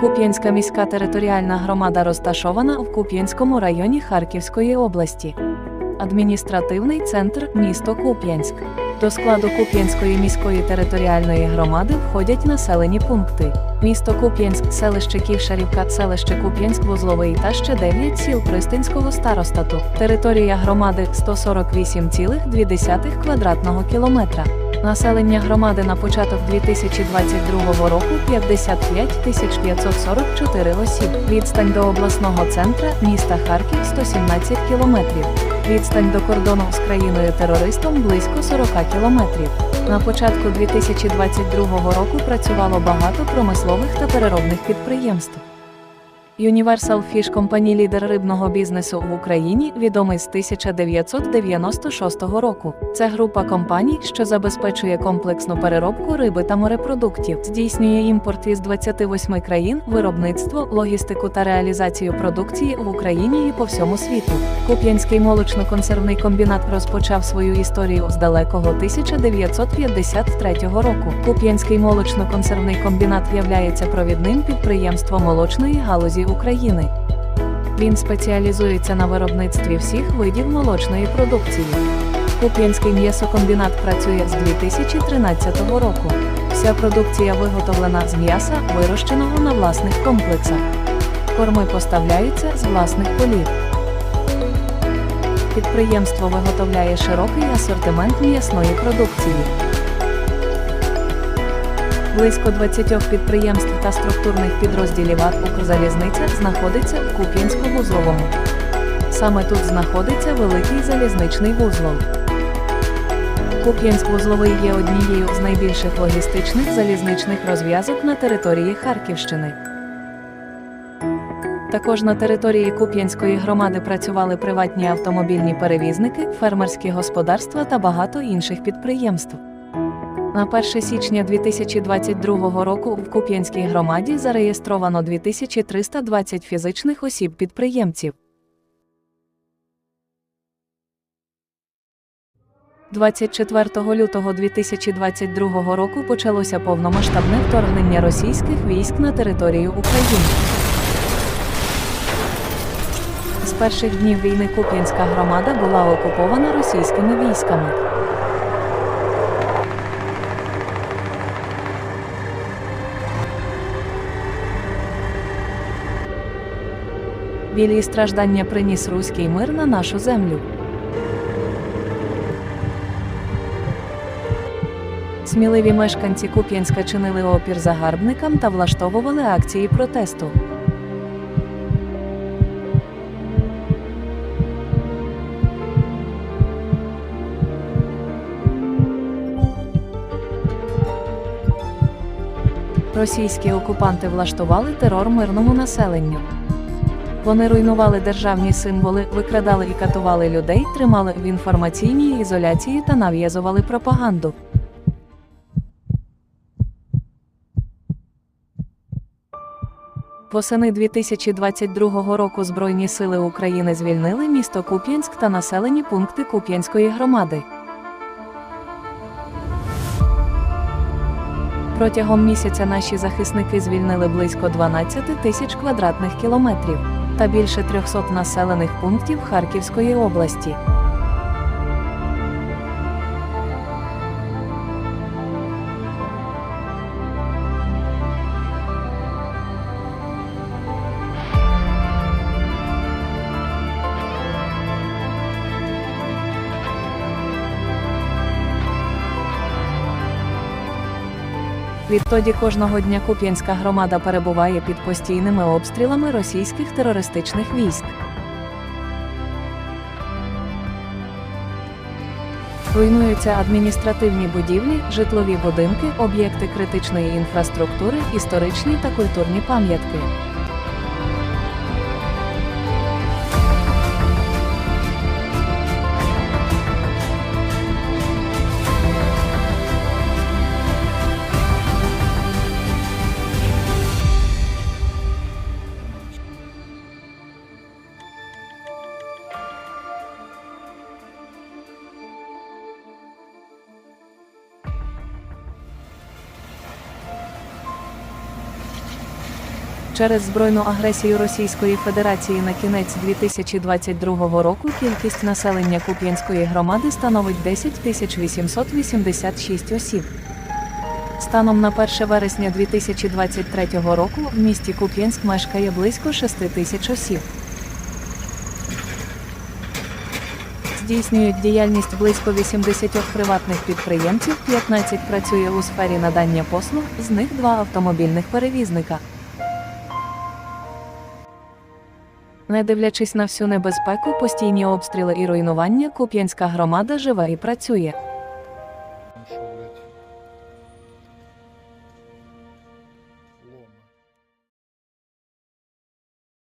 Куп'янська міська територіальна громада розташована в Куп'янському районі Харківської області. Адміністративний центр місто Куп'янськ. До складу Куп'янської міської територіальної громади входять населені пункти: місто Куп'янськ, селище Ківшарівка, селище Куп'янськ, Вузловий та ще 9 сіл Пристинського старостату. Територія громади 148,2 квадратного кілометра. Населення громади на початок 2022 року 55 544 осіб. Відстань до обласного центра міста Харків 117 кілометрів. Відстань до кордону з країною-терористом близько 40 кілометрів. На початку 2022 року працювало багато промислових та переробних підприємств. Universal Fish Company – лідер рибного бізнесу в Україні, відомий з 1996 року. Це група компаній, що забезпечує комплексну переробку риби та морепродуктів, здійснює імпорт із 28 країн, виробництво, логістику та реалізацію продукції в Україні і по всьому світу. Куп'янський молочно-консервний комбінат розпочав свою історію з далекого 1953 року. Куп'янський молочно-консервний комбінат являється провідним підприємством молочної галузі України. Він спеціалізується на виробництві всіх видів молочної продукції. Куп'янський м'ясокомбінат працює з 2013 року. Вся продукція виготовлена з м'яса, вирощеного на власних комплексах. Корми поставляються з власних полів. Підприємство виготовляє широкий асортимент м'ясної продукції. Близько 20 підприємств та структурних підрозділів АТ «Укрзалізниця» знаходиться в Куп'янську-Вузловому. Саме тут знаходиться великий залізничний вузол. Куп'янськ-Вузловий є однією з найбільших логістичних залізничних розв'язок на території Харківщини. Також на території Куп'янської громади працювали приватні автомобільні перевізники, фермерські господарства та багато інших підприємств. На 1 січня 2022 року в Куп'янській громаді зареєстровано 2320 фізичних осіб-підприємців. 24 лютого 2022 року почалося повномасштабне вторгнення російських військ на територію України. З перших днів війни Куп'янська громада була окупована російськими військами. Біль і страждання приніс руський мир на нашу землю. Сміливі мешканці Куп'янська чинили опір загарбникам та влаштовували акції протесту. Російські окупанти влаштували терор мирному населенню. Вони руйнували державні символи, викрадали і катували людей, тримали в інформаційній ізоляції та нав'язували пропаганду. Восени 2022 року Збройні сили України звільнили місто Куп'янськ та населені пункти Куп'янської громади. Протягом місяця наші захисники звільнили близько 12 тисяч квадратних кілометрів та більше 300 населених пунктів Харківської області. Відтоді кожного дня Куп'янська громада перебуває під постійними обстрілами російських терористичних військ. Руйнуються адміністративні будівлі, житлові будинки, об'єкти критичної інфраструктури, історичні та культурні пам'ятки. Через збройну агресію Російської Федерації на кінець 2022 року кількість населення Куп'янської громади становить 10 886 осіб. Станом на 1 вересня 2023 року в місті Куп'янськ мешкає близько 6 тисяч осіб. Здійснюють діяльність близько 80 приватних підприємців, 15 працює у сфері надання послуг, з них два автомобільних перевізника. Не дивлячись на всю небезпеку, постійні обстріли і руйнування, Куп'янська громада живе і працює.